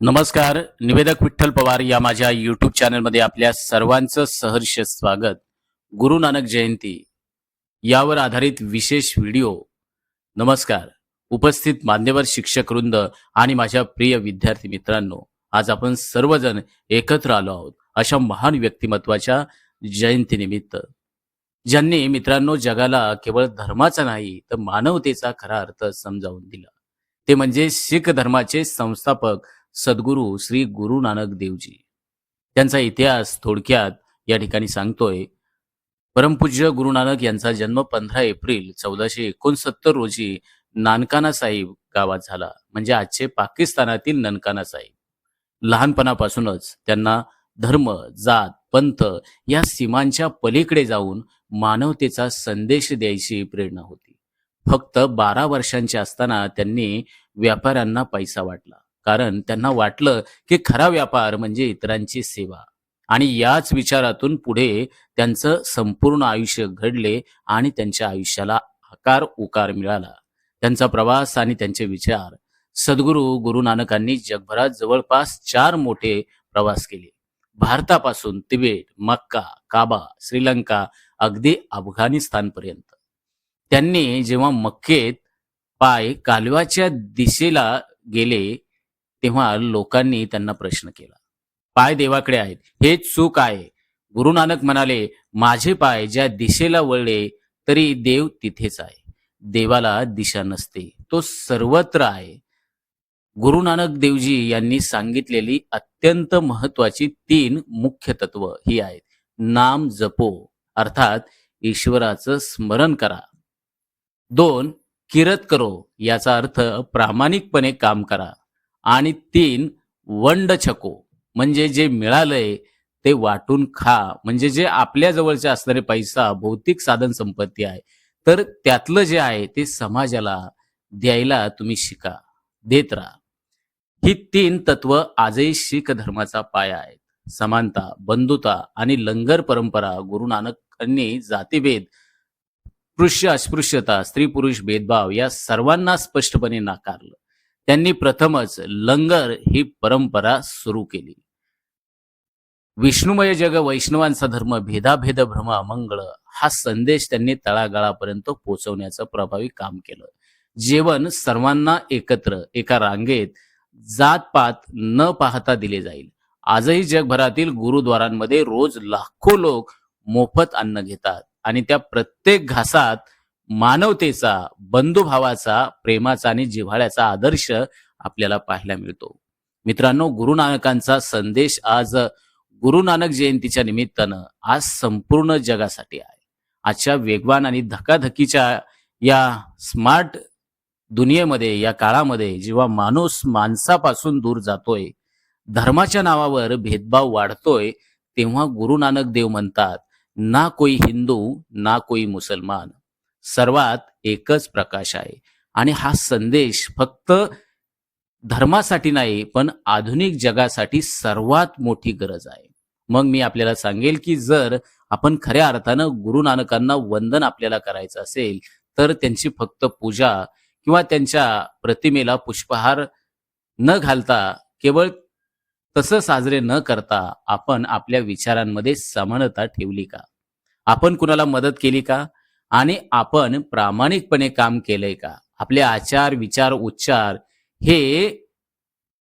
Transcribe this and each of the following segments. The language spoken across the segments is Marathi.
नमस्कार निवेदक विठ्ठल पवार या माझ्या युट्यूब चॅनलमध्ये आपल्या सर्वांचं सहर्ष स्वागत. गुरु नानक जयंती. यावर आधारित विशेष व्हिडिओ. नमस्कार. उपस्थित मान्यवर शिक्षक वृंद आणि माझ्या प्रिय विद्यार्थी मित्रांनो आज आपण सर्वजण एकत्र आलो आहोत अशा महान व्यक्तिमत्वाच्या जयंतीनिमित्त. ज्यांनी मित्रांनो जगाला केवळ धर्माचा नाही तर मानवतेचा खरा अर्थ समजावून दिला. ते म्हणजे शीख धर्माचे संस्थापक सद्गुरू श्री गुरु नानक देवजी. त्यांचा इतिहास थोडक्यात या ठिकाणी सांगतोय. परमपूज्य गुरु नानक यांचा जन्म पंधरा एप्रिल चौदाशे एकोणसत्तर रोजी नानकाना साहिब गावात झाला. म्हणजे आजचे पाकिस्तानातील ननकाना साहिब. लहानपणापासूनच त्यांना धर्म जात पंथ या सीमांच्या पलीकडे जाऊन मानवतेचा संदेश द्यायची प्रेरणा होती. फक्त बारा वर्षांचे असताना त्यांनी व्यापाऱ्यांना पैसा वाटला. कारण त्यांना वाटलं की खरा व्यापार म्हणजे इतरांची सेवा. आणि याच विचारातून पुढे त्यांचं संपूर्ण आयुष्य घडले आणि त्यांच्या आयुष्याला आकार उकार मिळाला. त्यांचा प्रवास आणि त्यांचे विचार. सद्गुरू गुरु नानकांनी जगभरात जवळपास चार मोठे प्रवास केले. भारतापासून तिबेट मक्का काबा श्रीलंका अगदी अफगाणिस्तानपर्यंत. त्यांनी जेव्हा मक्केत पाय कालव्याच्या दिशेला गेले तेव्हा लोकांनी त्यांना प्रश्न केला. पाय देवाकडे आहेत. हे चूक आहे. गुरु नानक म्हणाले माझे पाय ज्या दिशेला वळले तरी देव तिथेच आहे. देवाला दिशा नसते. तो सर्वत्र आहे. गुरु नानक देवजी यांनी सांगितलेली अत्यंत महत्वाची तीन मुख्य तत्व ही आहेत. नाम जपो अर्थात ईश्वराचं स्मरण करा. दोन किरत करो याचा अर्थ प्रामाणिकपणे काम करा. आणि तीन वंड छको. म्हणजे जे मिळालंय ते वाटून खा. म्हणजे जे आपल्या जवळचे असणारे पैसा भौतिक साधन संपत्ती आहे तर त्यातलं जे आहे ते समाजाला द्यायला तुम्ही शिका. देत राहा. ही तीन तत्व आजही शीख धर्माचा पाया आहेत. समानता बंधुता आणि लंगर परंपरा गुरु नानकांनी जातीभेद स्पृश्य अस्पृश्यता स्त्री पुरुष भेदभाव या सर्वांना स्पष्टपणे नाकारलं. त्यांनी प्रथमच लंगर ही परंपरा सुरू केली. विष्णुमय जग वैष्णवांचा धर्म भेदाभेद भ्रम अमंगळ हा संदेश त्यांनी तळागाळापर्यंत पोहोचवण्याचं प्रभावी काम केलं. जेवण सर्वांना एकत्र एका रांगेत जातपात न पाहता दिले जाईल. आजही जगभरातील गुरुद्वारांमध्ये रोज लाखो लोक मोफत अन्न घेतात आणि त्या प्रत्येक घासात मानवतेचा बंधुभावाचा प्रेमाचा आणि जिव्हाळ्याचा आदर्श आपल्याला पाहायला मिळतो. मित्रांनो गुरु नानकांचा संदेश आज गुरु नानक जयंतीच्या निमित्तानं आज संपूर्ण जगासाठी आहे. आजच्या वेगवान आणि धकाधकीच्या या स्मार्ट दुनियेमध्ये या काळामध्ये जेव्हा माणूस माणसापासून दूर जातोय धर्माच्या नावावर भेदभाव वाढतोय तेव्हा गुरु नानक देव म्हणतात ना कोई हिंदू ना कोई मुसलमान. सर्वात एकच प्रकाश आहे. आणि हा संदेश फक्त धर्मासाठी नाही पण आधुनिक जगासाठी सर्वात मोठी गरज आहे. मग मी आपल्याला सांगेल की जर आपण खऱ्या अर्थानं गुरु नानकांना वंदन आपल्याला करायचं असेल तर त्यांची फक्त पूजा किंवा त्यांच्या प्रतिमेला पुष्पहार न घालता केवळ तसं साजरे न करता आपण आपल्या विचारांमध्ये समानता ठेवली का? आपण कुणाला मदत केली का? आणि आपण प्रामाणिकपणे काम केलंय का? आपले आचार विचार उच्चार हे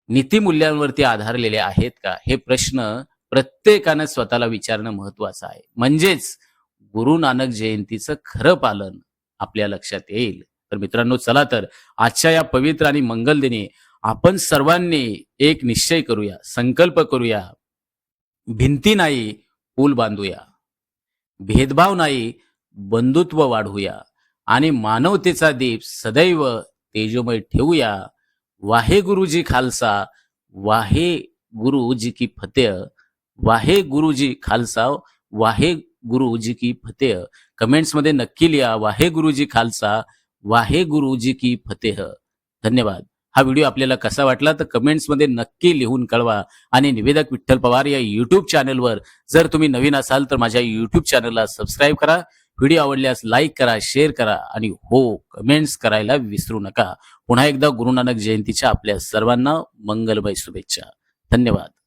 नीतिमूल्यांवरती आधारलेले आहेत का? हे प्रश्न प्रत्येकानं स्वतःला विचारणं महत्वाचं आहे. म्हणजेच गुरु नानक जयंतीचं खरं पालन आपल्या लक्षात येईल. तर मित्रांनो चला तर आजच्या या पवित्र आणि मंगल दिनी आपण सर्वांनी एक निश्चय करूया संकल्प करूया. भिंती नाही पूल बांधूया. भेदभाव नाही बंधुत्व वाढवूया आणि मानवतेचा दीप सदैव तेजोमय ठेवूया. वाहे गुरुजी खालसा वाहे गुरुजी की फतेह वाहे गुरुजी खालसा वाहे गुरुजी की फतेह. कमेंट्समध्ये नक्की लिहा वाहे गुरुजी खालसा वाहे गुरुजी की फतेह. धन्यवाद. हा व्हिडिओ आपल्याला कसा वाटला तर कमेंट्समध्ये नक्की लिहून कळवा आणि निवेदक विठ्ठल पवार या युट्यूब चॅनलवर जर तुम्ही नवीन असाल तर माझ्या युट्यूब चॅनलला सबस्क्राईब करा. व्हिडिओ आवडल्यास लाईक करा शेअर करा आणि हो कमेंट्स करायला विसरू नका. पुन्हा एकदा गुरु नानक जयंतीच्या आपल्या सर्वांना मंगलमय शुभेच्छा. धन्यवाद.